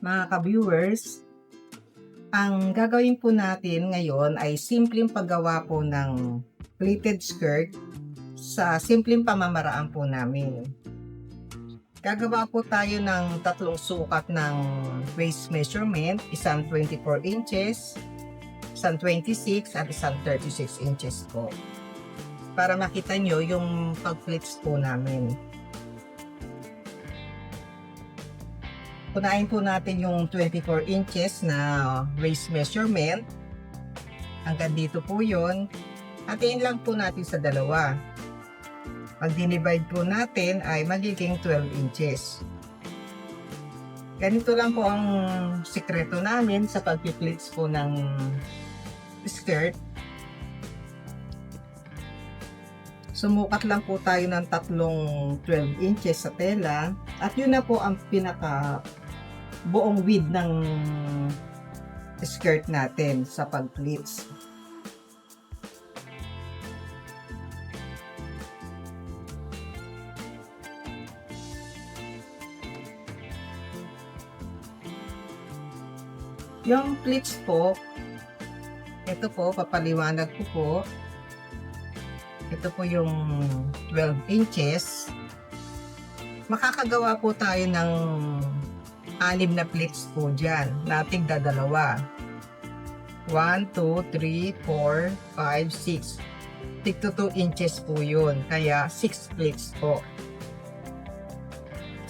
mga ka-viewers, ang gagawin po natin ngayon ay simpleng paggawa po ng pleated skirt sa simpleng pamamaraan po namin. Gagawa po tayo ng tatlong sukat ng waist measurement, isang 24 inches, isang 26 at isang 36 inches po. Para makita nyo yung pag-pleats po namin. Punahin po natin yung 24 inches na waist measurement. Hanggang dito po yun. Hatiin lang po natin sa dalawa. Pag dinivide po natin ay magiging 12 inches. Ganito lang po ang sikreto namin sa pagpiplits po ng skirt. Sumukat lang po tayo ng tatlong 12 inches sa tela at yun na po ang pinaka buong width ng skirt natin sa pag-pleats. Yung pleats po, ito po, papaliwanag ko po. Ito po yung 12 inches. Makakagawa po tayo ng anim na pleats po dyan. Nating dadalawa. 1, 2, 3, 4, 5, 6. Tigto 2 inches po yun. Kaya 6 pleats po.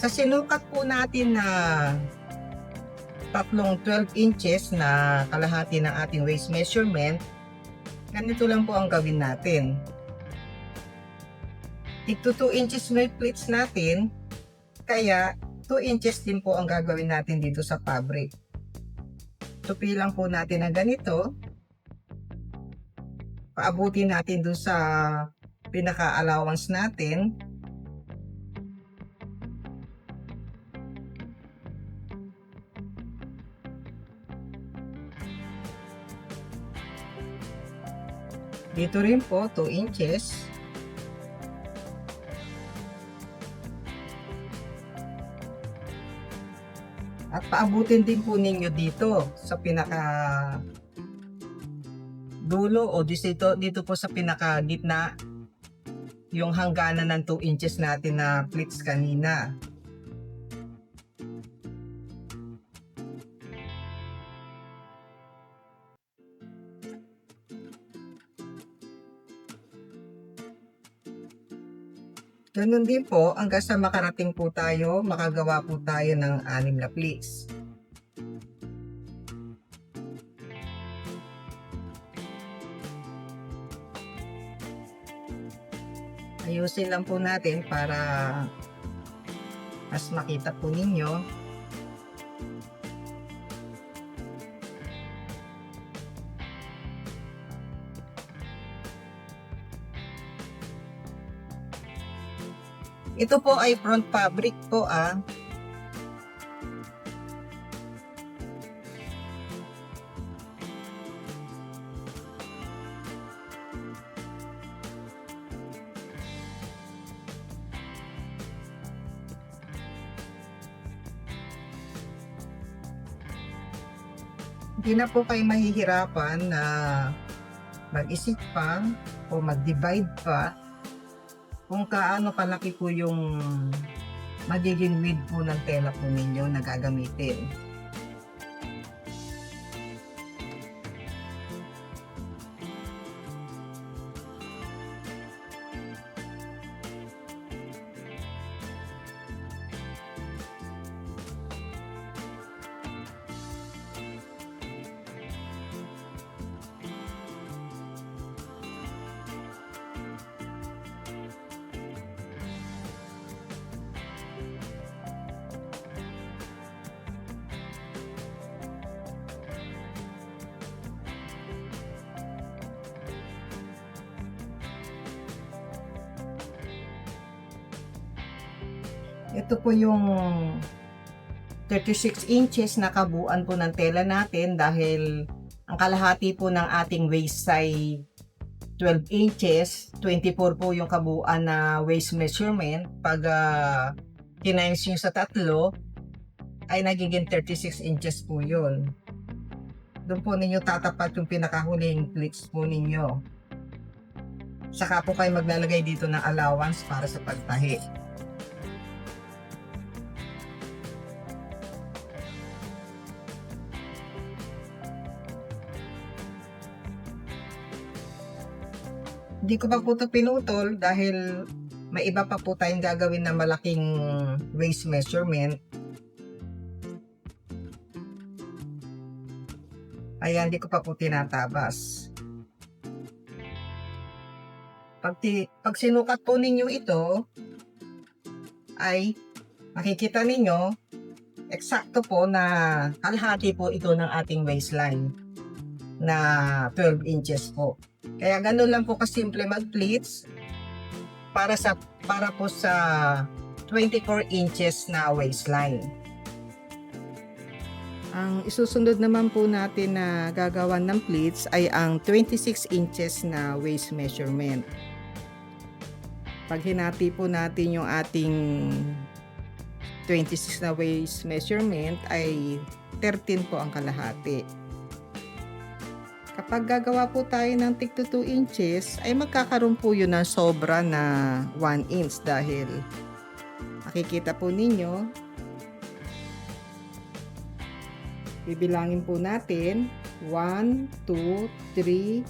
Sa sinukat po natin na tatlong 12 inches na kalahati ng ating waist measurement, ganito lang po ang gawin natin. Tigto 2 inches may pleats natin, kaya 2 inches din po ang gagawin natin dito sa fabric. Tupi lang po natin ng ganito. Paabutin natin doon sa pinaka-allowance natin. Dito rin po, 2 inches. At paabutin din po ninyo dito sa pinaka dulo o dito, dito po sa pinaka gitna yung hangganan ng 2 inches natin na pleats kanina. Ganun din po, hanggang sa makarating po tayo, makagawa po tayo ng anim na pleats. Ayusin lang po natin para mas makita po ninyo. Ito po ay front fabric po ah. Hindi na po kayo mahihirapan na mag-isip pa o mag-divide pa kung kaano kalaki po yung magiging width po ng tela po ninyo na gagamitin. Ito po yung 36 inches na kabuuan po ng tela natin dahil ang kalahati po ng ating waist ay 12 inches, 24 po yung kabuuan na waist measurement. Pag uh, kinains nyo sa tatlo, ay nagiging 36 inches po yun. Doon po ninyo tatapat yung pinakahuling pleats po ninyo. Saka po kayo maglalagay dito ng allowance para sa pagtahi. Hindi ko pa po ito pinutol dahil may iba pa po tayong gagawin na malaking waist measurement. Ayan, hindi ko pa po tinatabas. Pag, ti, pag sinukat po ninyo ito, ay makikita ninyo, eksakto po na kalahati po ito ng ating waistline na 12 inches po. Kaya ganun lang po kasimple mag-pleats para sa para po sa 24 inches na waistline. Ang isusunod naman po natin na gagawan ng pleats ay ang 26 inches na waist measurement. Pag hinati po natin yung ating 26 na waist measurement ay 13 po ang kalahati. Kapag gagawa po tayo ng tig to 2 inches, ay magkakaroon po yun ng sobra na 1 inch dahil makikita po ninyo, bibilangin po natin 1, 2, 3,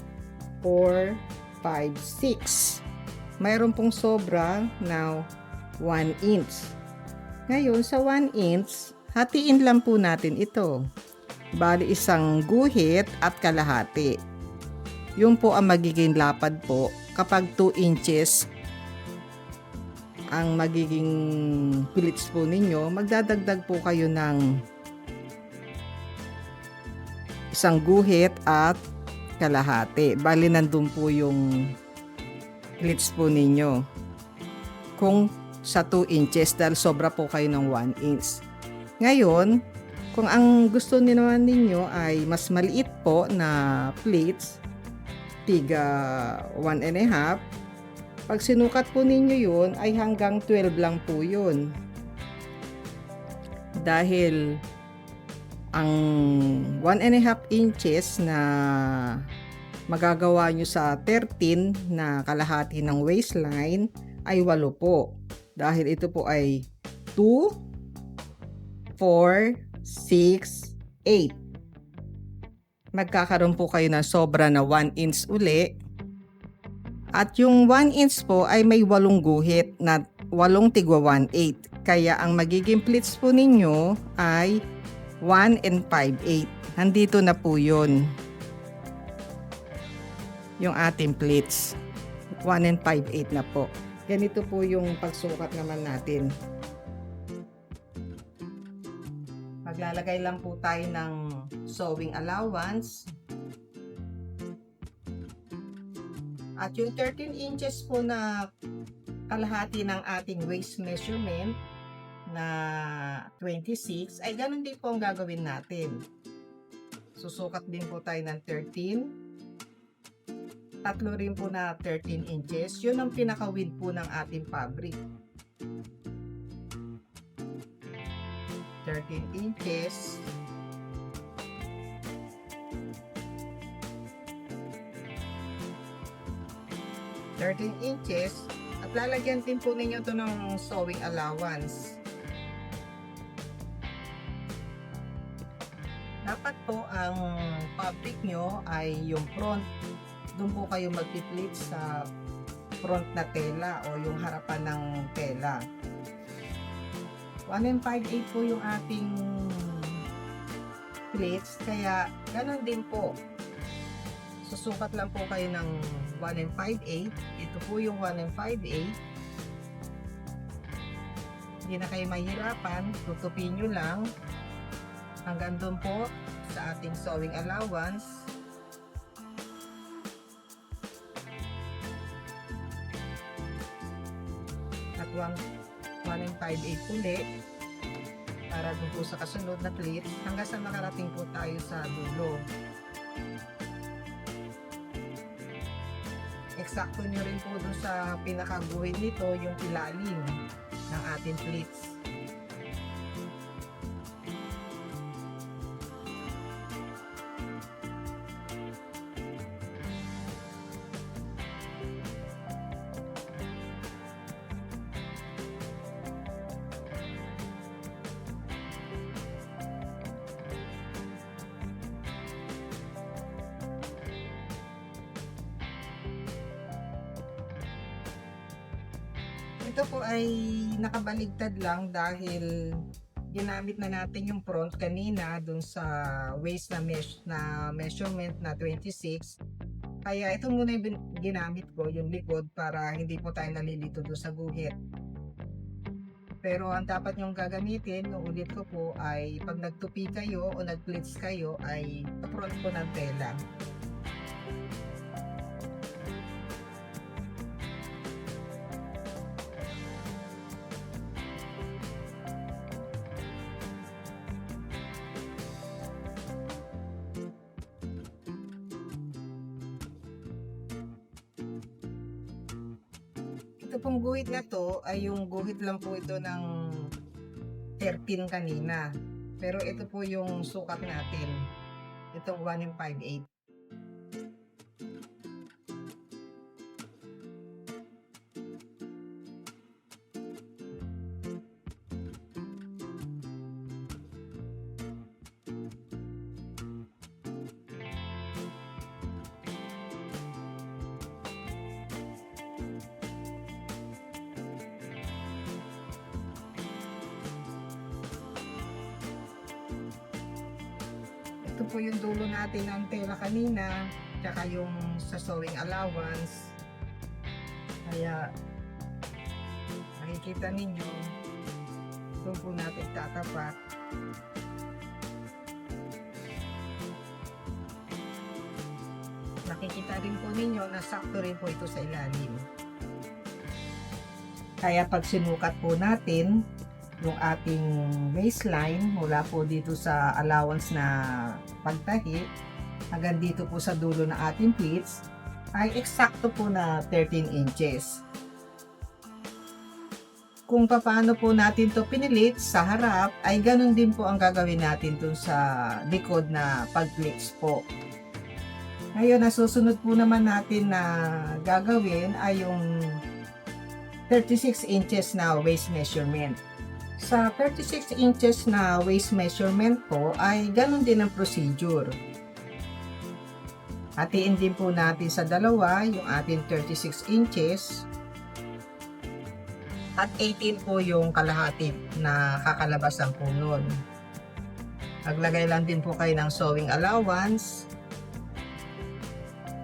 4, 5, 6. Mayroon pong sobra na 1 inch. Ngayon, sa 1 inch, hatiin lang po natin ito. Bali isang guhit at kalahati. Yung po ang magiging lapad po kapag 2 inches ang magiging pillets po ninyo, magdadagdag po kayo ng isang guhit at kalahati. Bali nandun po yung pillets po ninyo. Kung sa 2 inches dahil sobra po kayo ng 1 inch. Ngayon, kung ang gusto ni naman ninyo ay mas maliit po na plates, tiga 1 and a half, pag sinukat po ninyo yun ay hanggang 12 lang po yun. Dahil ang 1 and a half inches na magagawa nyo sa 13 na kalahati ng waistline ay 8 po. Dahil ito po ay 2, 4, 6, 8. Magkakaroon po kayo ng sobra na 1 inch uli. At yung 1 inch po ay may 8 guhit na 8 tigwa 1 8. Kaya ang magiging pleats po ninyo ay 1 and 5 8. Nandito na po yun. Yung ating pleats. 1 and 5 8 na po. Ganito po yung pagsukat naman natin. Maglalagay lang po tayo ng sewing allowance. At yung 13 inches po na kalahati ng ating waist measurement na 26 ay ganun din po ang gagawin natin. Susukat din po tayo ng 13 tatlo rin po na 13 inches. Yun ang pinaka-width po ng ating fabric. 13 inches. Thirteen inches at lalagyan din po ninyo to ng sewing allowance. Dapat po ang fabric nyo ay yung front doon po kayo magpiplit sa front na tela o yung harapan ng tela. 1 and 5 po yung ating plates, kaya ganun din po. Susukat lang po kayo ng 1 and 5 Ito po yung 1 and 5 Hindi na kayo mahirapan, tutupin nyo lang. Hanggang doon po sa ating sewing allowance. at 1, 1 and 5 8 ulit para doon po sa kasunod na plate hanggang sa makarating po tayo sa dulo. Eksakto nyo rin po doon sa pinakaguhit nito yung ilalim ng ating plates. Nakabaligtad lang dahil ginamit na natin yung front kanina dun sa waist na mesh na measurement na 26 kaya ito muna yung ginamit ko yung likod para hindi po tayo nalilito doon sa guhit. Pero ang dapat yung gagamitin ulit ko po ay pag nagtupi kayo o nag-pleats kayo ay front po ng tela ay yung guhit lang po ito ng 13 kanina. Pero ito po yung sukat natin. Itong 1 and 5 8. Ito po yung dulo natin ng tela kanina. Tsaka yung sa sewing allowance. Kaya makikita ninyo doon po natin tatapat. Nakikita rin po ninyo na sakto rin po ito sa ilalim. Kaya pag sinukat po natin, yung ating waistline mula po dito sa allowance na pagtahi hanggang dito po sa dulo ng ating pleats ay eksakto po na 13 inches. Kung paano po natin to pinilit sa harap ay ganun din po ang gagawin natin dun sa likod na pag-pleats po. Ngayon, nasusunod po naman natin na gagawin ay yung 36 inches na waist measurement. Sa 36 inches na waist measurement po ay ganun din ang procedure. Hatiin din po natin sa dalawa yung ating 36 inches at 18 po yung kalahati na kakalabasan po nun. Maglagay lang din po kayo ng sewing allowance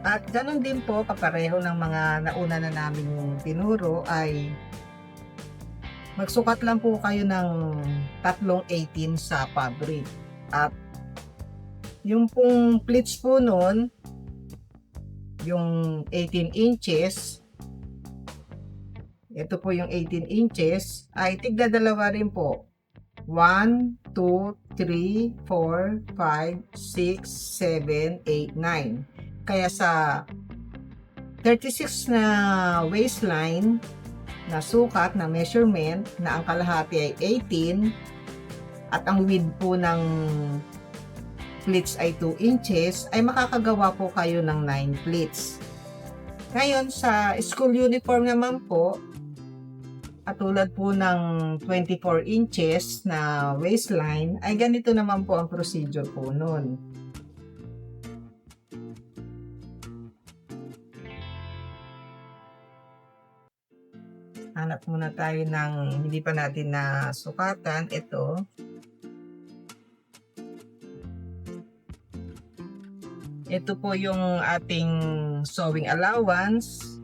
at ganun din po kapareho ng mga nauna na namin tinuro ay magsukat lang po kayo ng tatlong 18 sa fabric. At yung pong pleats po nun, yung 18 inches, ito po yung 18 inches, ay tigda dalawa rin po. 1, 2, 3, 4, 5, 6, 7, 8, 9. Kaya sa 36 na waistline, na sukat na measurement na ang kalahati ay 18 at ang width po ng pleats ay 2 inches ay makakagawa po kayo ng 9 pleats. Ngayon sa school uniform naman po at tulad po ng 24 inches na waistline ay ganito naman po ang procedure po nun. Hanap muna tayo ng hindi pa natin na sukatan. Ito. Ito po yung ating sewing allowance.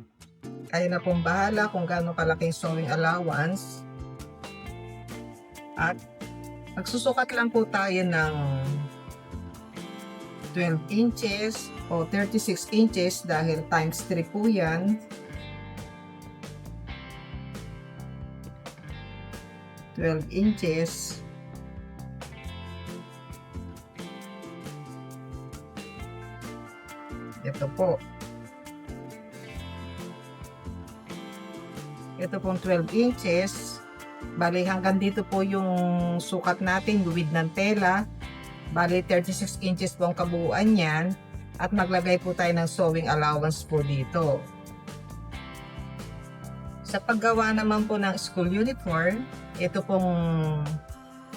Kayo na pong bahala kung gaano kalaking sewing allowance. At magsusukat lang po tayo ng 12 inches o 36 inches dahil times 3 po yan. 12 inches. Ito po. Ito pong 12 inches. Bali hanggang dito po yung sukat natin, width ng tela. Bali 36 inches po ang kabuuan niyan. At maglagay po tayo ng sewing allowance po dito. Sa paggawa naman po ng school uniform, ito pong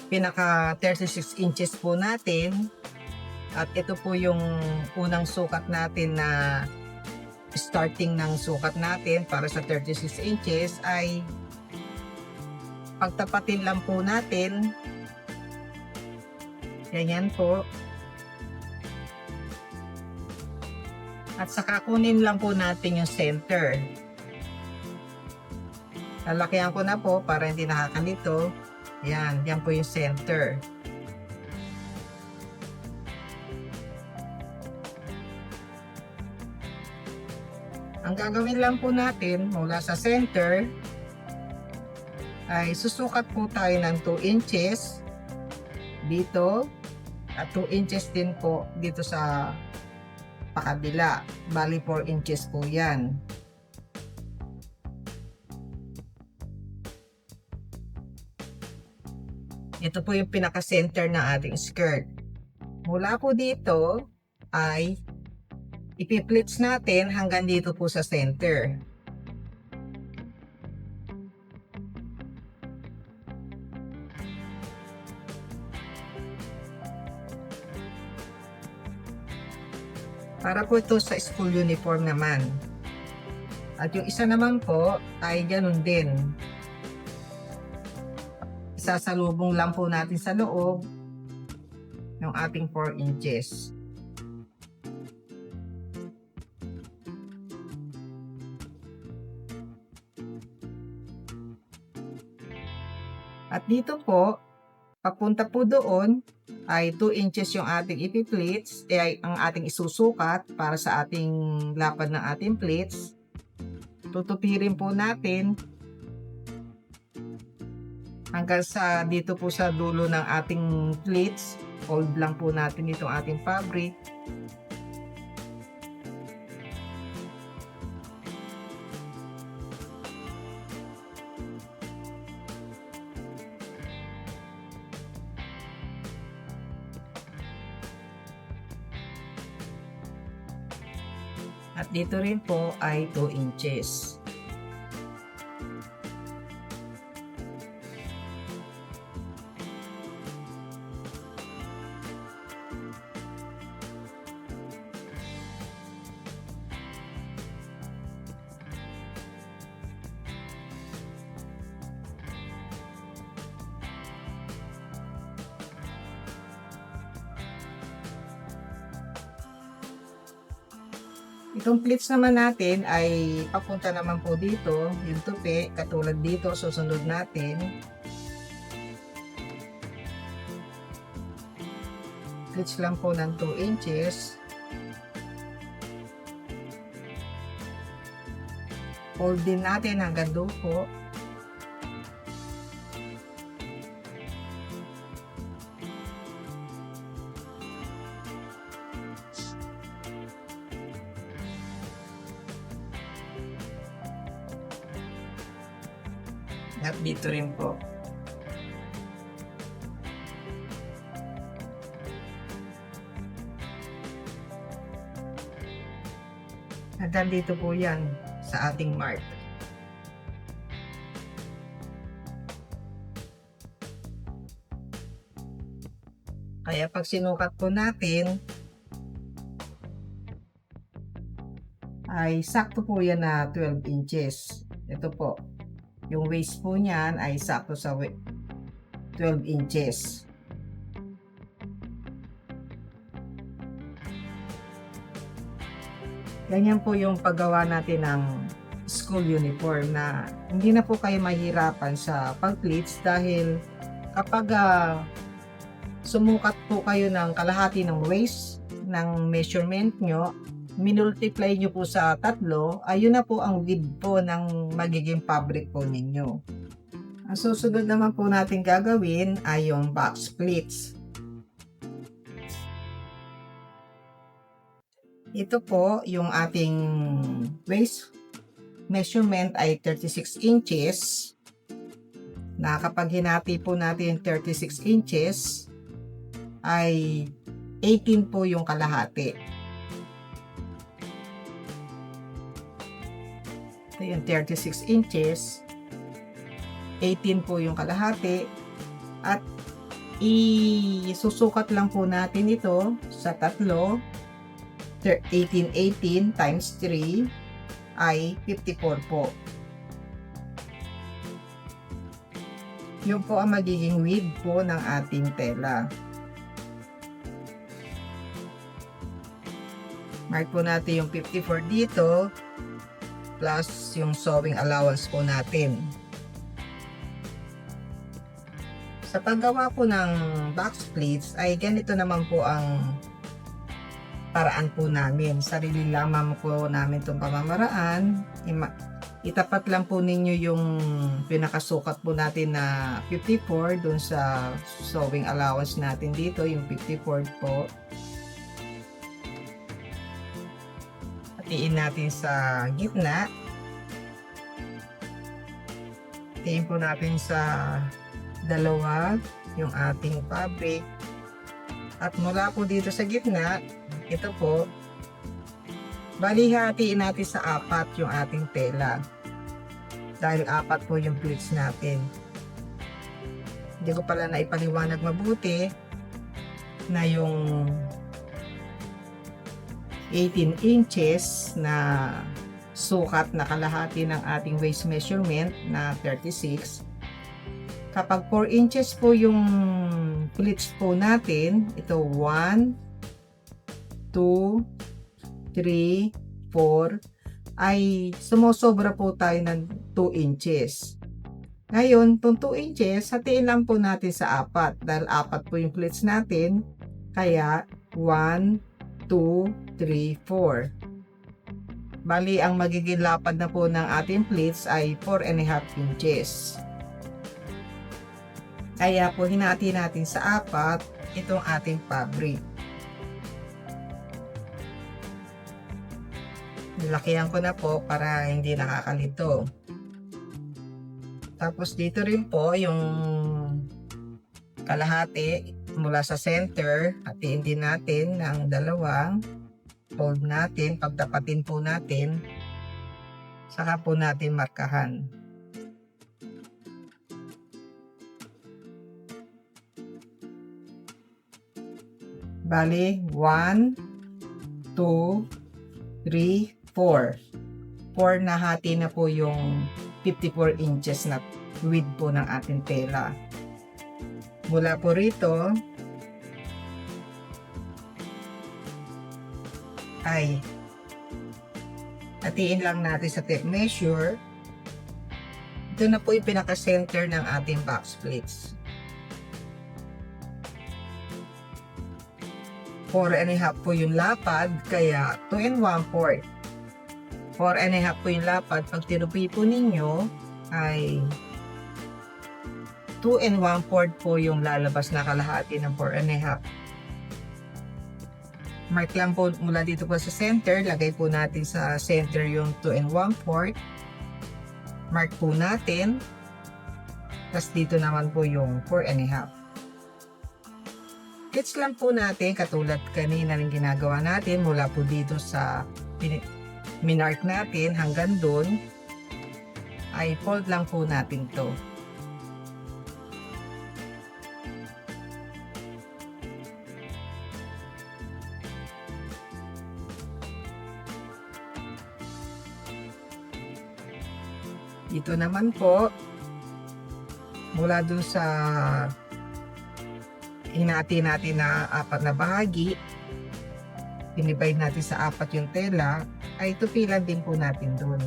pinaka 36 inches po natin. At ito po yung unang sukat natin na starting ng sukat natin para sa 36 inches ay pagtapatin lang po natin. Ganyan po. At saka kunin lang po natin yung center. Lalakihan ko na po para hindi nakakalito. Yan, yan po yung center. Ang gagawin lang po natin mula sa center ay susukat po tayo ng 2 inches dito at 2 inches din po dito sa pakabila. Bali 4 inches po yan. Ito po yung pinaka-center ng ating skirt. Mula po dito ay ipiplits natin hanggang dito po sa center. Para po ito sa school uniform naman. At yung isa naman po ay ganun din. Isasalubong lang po natin sa loob ng ating 4 inches. At dito po, papunta po doon ay 2 inches yung ating ipi-pleats, eh, ay ang ating isusukat para sa ating lapad ng ating pleats. Tutupirin po natin hanggang sa dito po sa dulo ng ating pleats. Fold lang po natin itong ating fabric. At dito rin po ay 2 inches. Itong pleats naman natin ay papunta naman po dito, yung tupi, katulad dito, susunod natin. Pleats lang po ng 2 inches. Fold din natin hanggang doon po. Dito rin po. Hanggang po yan sa ating mark. Kaya pag sinukat po natin, ay sakto po yan na 12 inches. Ito po. Yung waist po niyan ay sakto sa we- 12 inches. Ganyan po yung paggawa natin ng school uniform na hindi na po kayo mahirapan sa pag-pleats dahil kapag ah, sumukat po kayo ng kalahati ng waist ng measurement nyo, minultiply nyo po sa tatlo, ayun na po ang width po ng magiging fabric po ninyo. Ang susunod naman po natin gagawin ay yung box pleats. Ito po yung ating waist measurement ay 36 inches. Na kapag hinati po natin 36 inches, ay 18 po yung kalahati. Yung 36 inches. 18 po yung kalahati. At isusukat lang po natin ito sa tatlo. 18, 18 times 3 ay 54 po. Yun po ang magiging width po ng ating tela. Mark po natin yung 54 dito plus yung sewing allowance po natin. Sa paggawa po ng box pleats ay ganito naman po ang paraan po namin. Sarili lamang po namin itong pamamaraan. Itapat lang po ninyo yung pinakasukat po natin na 54 dun sa sewing allowance natin dito, yung 54 po. Hatiin natin sa gitna. Hatiin po natin sa dalawa yung ating fabric. At mula po dito sa gitna, ito po, bali hatiin natin sa apat yung ating tela. Dahil apat po yung pleats natin. Hindi ko pala na ipaliwanag mabuti na yung 18 inches na sukat na kalahati ng ating waist measurement na 36 kapag 4 inches po yung pleats po natin ito 1 2 3 4 ay sumusobra po tayo ng 2 inches ngayon, itong 2 inches, hatiin lang po natin sa apat dahil apat po yung pleats natin. Kaya, 1, 2, 3, 4. Bali, ang magiging lapad na po ng ating pleats ay 4 and a half inches. Kaya po, hinati natin sa apat itong ating fabric. Nilakihan ko na po para hindi nakakalito. Tapos dito rin po yung kalahati mula sa center, hatiin din natin ng dalawang fold natin, pagtapatin po natin, saka po natin markahan. Bali, 1, 2, 3, 4. 4 na hati na po yung 54 inches na width po ng ating tela. Mula po rito, ay hatiin lang natin sa tape measure. Ito na po yung pinaka-center ng ating box plates. 4 and a half po yung lapad, kaya 2 and 1 fourth. 4 and a half po yung lapad. Pag tinupi po ninyo, ay 2 and 1 fourth po yung lalabas na kalahati ng 4 and a half. Mark lang po mula dito po sa center. Lagay po natin sa center yung 2 and 1 fourth. Mark po natin. Tapos dito naman po yung 4 and a half. Gets lang po natin katulad kanina ng ginagawa natin mula po dito sa minark natin hanggang doon ay fold lang po natin to. Dito naman po mula dun sa hinati natin na apat na bahagi dinivide natin sa apat yung tela ay tupilan din po natin doon.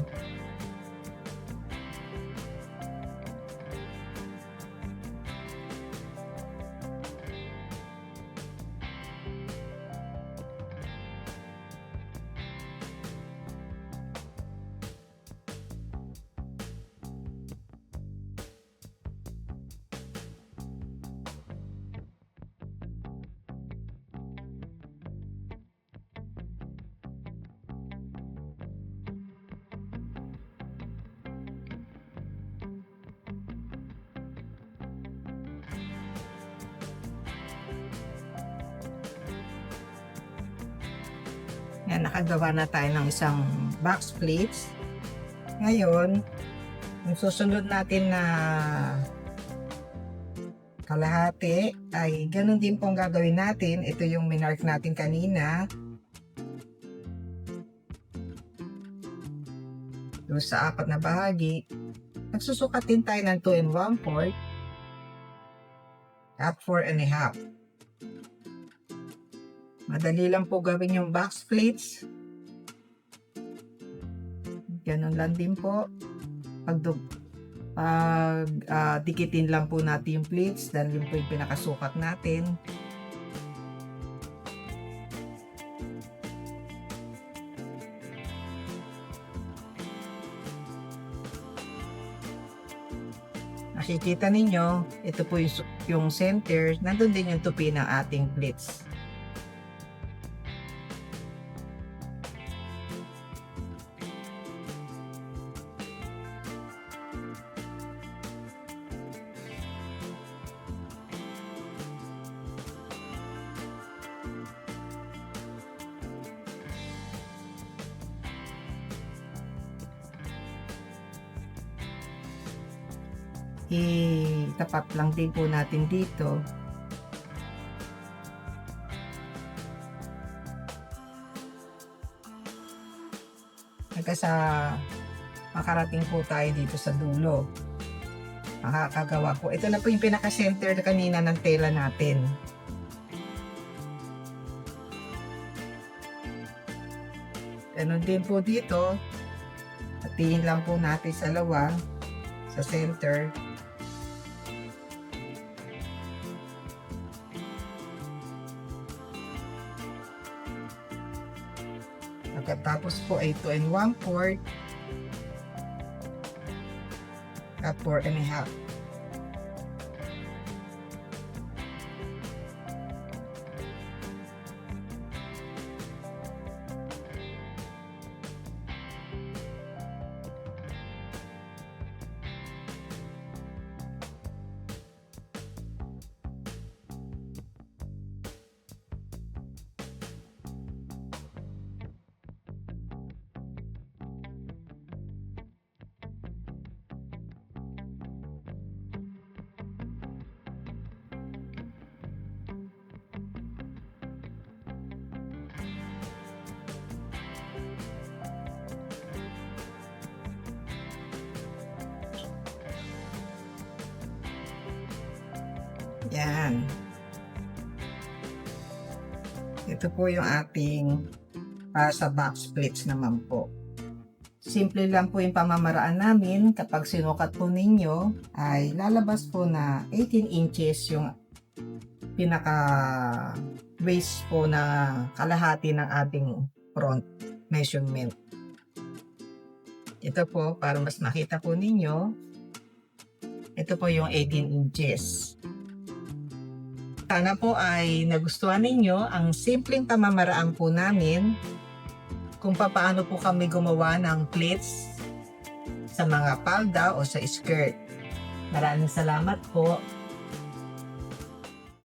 Nakagawa na tayo ng isang box plates. Ngayon, yung susunod natin na kalahati ay ganun din pong gagawin natin. Ito yung minark natin kanina. Doon sa apat na bahagi. Nagsusukat din tayo ng 2 and 1 4 at 4 and a half. Madali lang po gawin yung box plates. Ganun lang din po. Pag, pag ah, dikitin lang po natin yung plates dahil yun po yung pinakasukat natin. Nakikita ninyo, ito po yung, yung center, nandun din yung tupi ng ating plates. Itapat lang din po natin dito. Hanggang sa makarating po tayo dito sa dulo. Makakagawa po. Ito na po yung pinaka-center kanina ng tela natin. Ganon din po dito. Hatiin lang po natin sa lawa, sa center. Pagkatapos po ay 2 and 1 quart at 4 and a half. Yan. Ito po yung ating para sa box plates naman po. Simple lang po yung pamamaraan namin. Kapag sinukat po ninyo, ay lalabas po na 18 inches yung pinaka waist po na kalahati ng ating front measurement. Ito po, para mas makita po ninyo, ito po yung 18 inches. Sana po ay nagustuhan ninyo ang simpleng pamamaraan po namin kung paano po kami gumawa ng pleats sa mga palda o sa skirt. Maraming salamat po.